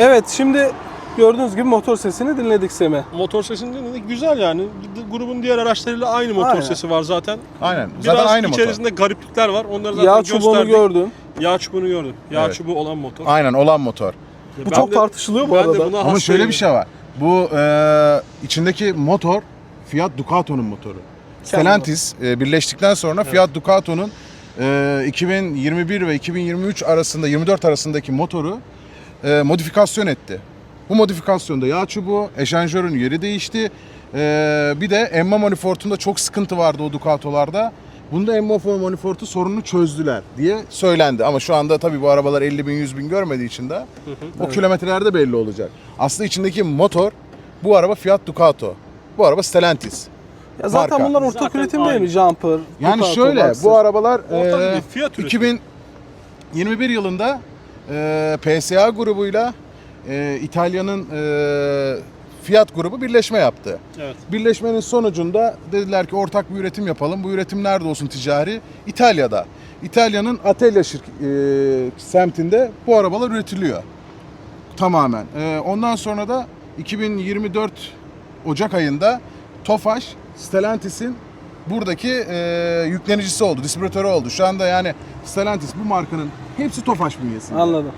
Evet şimdi gördüğünüz gibi motor sesini dinledik Semih. Motor sesini dinledik. Güzel yani. Grubun diğer araçlarıyla aynı motor Aynen. sesi var zaten. Aynen. Biraz Zaten aynı motor. içerisinde gariplikler var. Onları zaten Yağ çubuğunu gösterdik. gördün. Yağ çubuğunu gördüm. Yağ Evet. çubuğu olan motor. Aynen olan motor. Bu Ben çok de- tartışılıyor bu arada. Ama hastayım. şöyle bir şey var. Bu e, içindeki motor Fiat Ducato'nun motoru. Stellantis e, birleştikten sonra Fiat Ducato'nun e, 2021 ve 2023 arasında 24 arasındaki motoru e, modifikasyon etti. Bu modifikasyonda yağ çubuğu, eşanjörün yeri değişti. E, bir de emma manifoldunda çok sıkıntı vardı o Ducato'larda. Bunda emma manifoldu sorununu çözdüler diye söylendi. Ama şu anda tabii bu arabalar 50 bin 100 bin görmediği için de o kilometrelerde belli olacak. Aslında içindeki motor bu araba Fiat Ducato. Bu araba Stellantis. Ya zaten marka. bunlar ortak Zaten üretim değil mi? Jumper, Yani Ducato, şöyle Boxer. bu arabalar e, bir Fiat üretimi. 2021 yılında e, PSA grubuyla e, İtalya'nın e, Fiat grubu birleşme yaptı. Evet. Birleşmenin sonucunda dediler ki ortak bir üretim yapalım. Bu üretim nerede olsun ticari? İtalya'da. İtalya'nın Atella şirk- e, semtinde bu arabalar üretiliyor. Tamamen. E, ondan sonra da 2024 Ocak ayında Tofaş, Stellantis'in buradaki e, yüklenicisi oldu, distribütörü oldu. Şu anda yani Stellantis bu markanın hepsi Tofaş bünyesinde. Anladım.